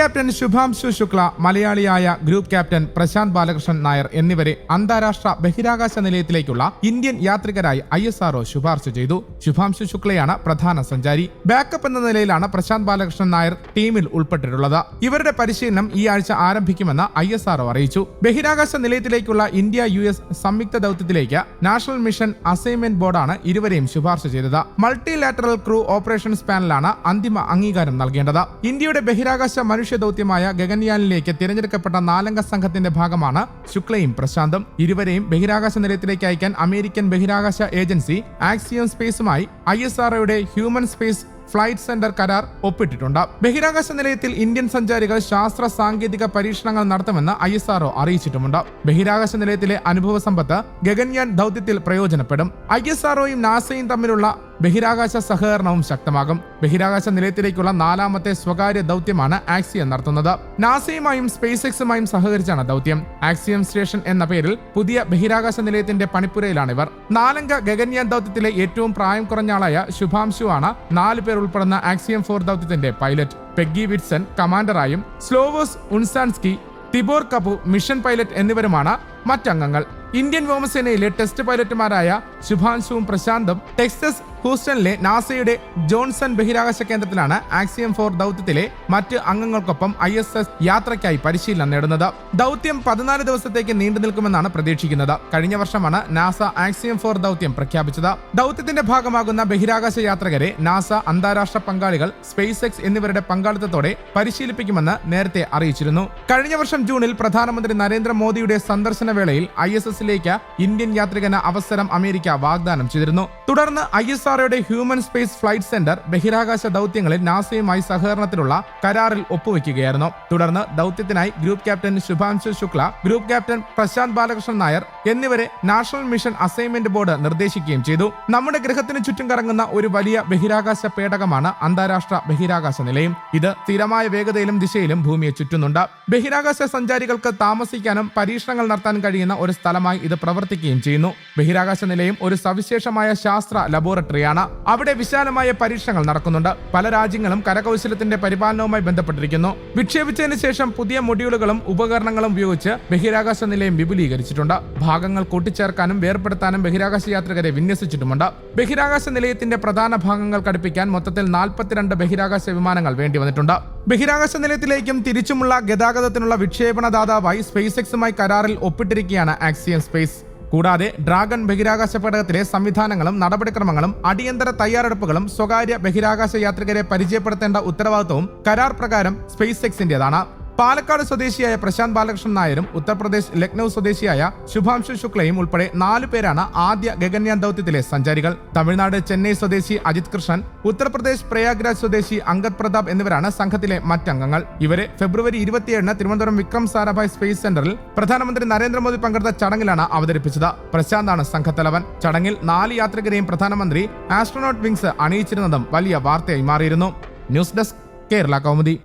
Captain Shubhanshu Shukla മലയാളിയായ group captain Prashanth Balakrishnan Nair എന്നിവരെ അന്താരാഷ്ട്ര ബഹിരാകാശ നിലയത്തിലേക്കുള്ള ഇന്ത്യൻ യാത്രികരായി ഐ എസ് ആർഒ ശുപാർശ ചെയ്തു. ശുഭാംശു ശുക്ലയാണ് പ്രധാന സഞ്ചാരി. ബാക്കപ്പ് എന്ന നിലയിലാണ് പ്രശാന്ത് ബാലകൃഷ്ണൻ നായർ ടീമിൽ ഉൾപ്പെട്ടിട്ടുള്ളത്. ഇവരുടെ പരിശീലനം ഈ ആഴ്ച ആരംഭിക്കുമെന്ന് ഐ എസ് ആർഒ അറിയിച്ചു. ബഹിരാകാശ നിലയത്തിലേക്കുള്ള ഇന്ത്യ യു എസ് സംയുക്ത ദൌത്യത്തിലേക്ക് നാഷണൽ മിഷൻ അസൈൻമെന്റ് ബോർഡാണ് ഇരുവരെയും ശുപാർശ ചെയ്തത്. മൾട്ടി ലാറ്ററൽ ക്രൂ ഓപ്പറേഷൻസ് പാനലാണ് അന്തിമ അംഗീകാരം നൽകേണ്ടത്. ഇന്ത്യയുടെ ബഹിരാകാശ മനുഷ്യ ദൗത്യമായ ഗഗൻയാനിലേക്ക് തിരഞ്ഞെടുക്കപ്പെട്ട നാലംഗ സംഘത്തിന്റെ ഭാഗമാണ് ശുക്ലയും പ്രശാന്തും. ഇരുവരെയും ബഹിരാകാശ നിലയത്തിലേക്ക് അയക്കാൻ അമേരിക്കൻ ബഹിരാകാശ ഏജൻസി ആക്സിയം സ്പേസുമായി ഐ എസ് ആർഒയുടെ ഹ്യൂമൻ സ്പേസ് ഫ്ലൈറ്റ് സെന്റർ കരാർ ഒപ്പിട്ടിട്ടുണ്ട്. ബഹിരാകാശ നിലയത്തിൽ ഇന്ത്യൻ സഞ്ചാരികൾ ശാസ്ത്ര സാങ്കേതിക പരീക്ഷണങ്ങൾ നടത്തുമെന്ന് ഐ എസ് ആർഒ അറിയിച്ചിട്ടുമുണ്ട്. ബഹിരാകാശ നിലയത്തിലെ അനുഭവ സമ്പത്ത് ഗഗൻയാൻ ദൗത്യത്തിൽ പ്രയോജനപ്പെടും. ഐ എസ് ആർഒയും നാസയും തമ്മിലുള്ള ബഹിരാകാശ സഹകരണവും ശക്തമാകും. ബഹിരാകാശ നിലയത്തിലേക്കുള്ള നാലാമത്തെ സ്വകാര്യ ദൗത്യമാണ് ആക്സിയം നടത്തുന്നത്. നാസയുമായും സ്പേസ് എക്സുമായും സഹകരിച്ചാണ് ദൗത്യം. ആക്സിയം സ്റ്റേഷൻ എന്ന പേരിൽ പുതിയ ബഹിരാകാശ നിലയത്തിന്റെ പണിപ്പുരയിലാണ് ഇവർ നാലംഗ ഗഗൻയാൻ ദൗത്യത്തിലെ ഏറ്റവും പ്രായം കുറഞ്ഞ ആളായ ശുഭാംശു ആണ് നാല് പേർ ഉൾപ്പെടുന്ന ആക്സിയം ഫോർ ദൗത്യത്തിന്റെ pilot. Peggy Whitson കമാൻഡറായും Slawosz Uznanski Tibor Kapu mission pilot എന്നിവരുമാണ് മറ്റംഗങ്ങൾ. ഇന്ത്യൻ വ്യോമസേനയിലെ ടെസ്റ്റ് പൈലറ്റുമാരായ ശുഭാൻശുവും പ്രശാന്തും ടെക്സസ് ഹൂസ്റ്റണിലെ നാസയുടെ ജോൺസൺ ബഹിരാകാശ കേന്ദ്രത്തിലാണ് ആക്സിയം ഫോർ ദൗത്യത്തിലെ മറ്റ് അംഗങ്ങൾക്കൊപ്പം ഐ എസ് എസ് യാത്രയ്ക്കായി പരിശീലനം നേടുന്നത്. ദൗത്യം പതിനാല് ദിവസത്തേക്ക് നീണ്ടു നിൽക്കുമെന്നാണ് പ്രതീക്ഷിക്കുന്നത്. കഴിഞ്ഞ വർഷമാണ് നാസ ആക്സിയം ഫോർ ദൗത്യം പ്രഖ്യാപിച്ചത്. ദൗത്യത്തിന്റെ ഭാഗമാകുന്ന ബഹിരാകാശ യാത്രികരെ നാസ അന്താരാഷ്ട്ര പങ്കാളികൾ സ്പേസ് എക്സ് എന്നിവരുടെ പങ്കാളിത്തത്തോടെ പരിശീലിപ്പിക്കുമെന്ന് നേരത്തെ അറിയിച്ചിരുന്നു. കഴിഞ്ഞ വർഷം ജൂണിൽ പ്രധാനമന്ത്രി നരേന്ദ്രമോദിയുടെ സന്ദർശന വേളയിൽ ഐ എസ് എസിലേക്ക് ഇന്ത്യൻ യാത്രികന് അവസരം അമേരിക്ക വാഗ്ദാനം ചെയ്തിരുന്നു. തുടർന്ന് ഐ എസ് ആർഒയുടെ ഹ്യൂമൻ സ്പേസ് ഫ്ലൈറ്റ് സെന്റർ ബഹിരാകാശ ദൗത്യങ്ങളിൽ നാസയുമായി സഹകരണത്തിലുള്ള കരാറിൽ ഒപ്പുവെക്കുകയായിരുന്നു. തുടർന്ന് ദൗത്യത്തിനായി group captain Shubhanshu Shukla group captain Prashanth Balakrishnan Nair എന്നിവരെ നാഷണൽ മിഷൻ അസൈൻമെന്റ് ബോർഡ് നിർദ്ദേശിക്കുകയും ചെയ്തു. നമ്മുടെ ഗ്രഹത്തിന് ചുറ്റും കറങ്ങുന്ന ഒരു വലിയ ബഹിരാകാശ പേടകമാണ് അന്താരാഷ്ട്ര ബഹിരാകാശ നിലയം. ഇത് സ്ഥിരമായ വേഗതയിലും ദിശയിലും ഭൂമിയെ ചുറ്റുന്നുണ്ട്. ബഹിരാകാശ സഞ്ചാരികൾക്ക് താമസിക്കാനും പരീക്ഷണങ്ങൾ നടത്താൻ കഴിയുന്ന ഒരു സ്ഥലമായി ഇത് പ്രവർത്തിക്കുകയും ചെയ്യുന്നു. ബഹിരാകാശ നിലയം ഒരു സവിശേഷമായ ശാസ്ത്ര ലബോറട്ടറിയാണ് അവിടെ വിശാലമായ പരീക്ഷണങ്ങൾ നടക്കുന്നുണ്ട്. പല രാജ്യങ്ങളും കരകൗശലത്തിന്റെ പരിപാലനവുമായി ബന്ധപ്പെട്ടിരിക്കുന്നു. വിക്ഷേപിച്ചതിന് ശേഷം പുതിയ മൊഡ്യൂളുകളും ഉപകരണങ്ങളും ഉപയോഗിച്ച് ബഹിരാകാശ നിലയം വിപുലീകരിച്ചിട്ടുണ്ട്. ഭാഗങ്ങൾ കൂട്ടിച്ചേർക്കാനും വേർപെടുത്താനും ബഹിരാകാശ യാത്രികരെ വിന്യസിച്ചിട്ടുമുണ്ട്. ബഹിരാകാശ നിലയത്തിന്റെ പ്രധാന ഭാഗങ്ങൾ ഘടിപ്പിക്കാൻ മൊത്തത്തിൽ നാൽപ്പത്തിരണ്ട് ബഹിരാകാശ വിമാനങ്ങൾ വേണ്ടി വന്നിട്ടുണ്ട്. ബഹിരാകാശ നിലയത്തിലേക്കും തിരിച്ചുമുള്ള ഗതാഗതത്തിനുള്ള വിക്ഷേപണദാതാവായി സ്പേസ് എക്സുമായി കരാറിൽ ഒപ്പിട്ടിരിക്കുകയാണ് ആക്സിയൻ സ്പേസ്. കൂടാതെ ഡ്രാഗൺ ബഹിരാകാശ പേടകത്തിലെ സംവിധാനങ്ങളും നടപടിക്രമങ്ങളും അടിയന്തര തയ്യാറെടുപ്പുകളും സ്വകാര്യ ബഹിരാകാശ യാത്രികരെ പരിചയപ്പെടുത്തേണ്ട ഉത്തരവാദിത്വവും കരാർ പ്രകാരം സ്പേസ് എക്സിന്റേതാണ്. പാലക്കാട് സ്വദേശിയായ പ്രശാന്ത് ബാലകൃഷ്ണൻ നായരും ഉത്തർപ്രദേശ് ലക്നൌ സ്വദേശിയായ ശുഭാംശു ശുക്ലയും ഉൾപ്പെടെ നാലു പേരാണ് ആദ്യ ഗഗൻയാൻ ദൗത്യത്തിലെ സഞ്ചാരികൾ. തമിഴ്നാട് ചെന്നൈ സ്വദേശി അജിത് കൃഷ്ണൻ ഉത്തർപ്രദേശ് പ്രയാഗ്രാജ് സ്വദേശി അങ്കദ് പ്രതാപ് എന്നിവരാണ് സംഘത്തിലെ മറ്റംഗങ്ങൾ. ഇവരെ ഫെബ്രുവരി ഇരുപത്തിയേഴിന് തിരുവനന്തപുരം വിക്രം സാരാഭായ് സ്പേസ് സെന്ററിൽ പ്രധാനമന്ത്രി നരേന്ദ്രമോദി പങ്കെടുത്ത ചടങ്ങിലാണ് അവതരിപ്പിച്ചത്. പ്രശാന്താണ് സംഘത്തലവൻ. ചടങ്ങിൽ നാല് യാത്രികരെയും പ്രധാനമന്ത്രി ആസ്ട്രോനോട്ട് വിങ്സ് അണിയിച്ചിരുന്നതും വലിയ വാർത്തയായി മാറിയിരുന്നു. News desk Kerala Kaumudi.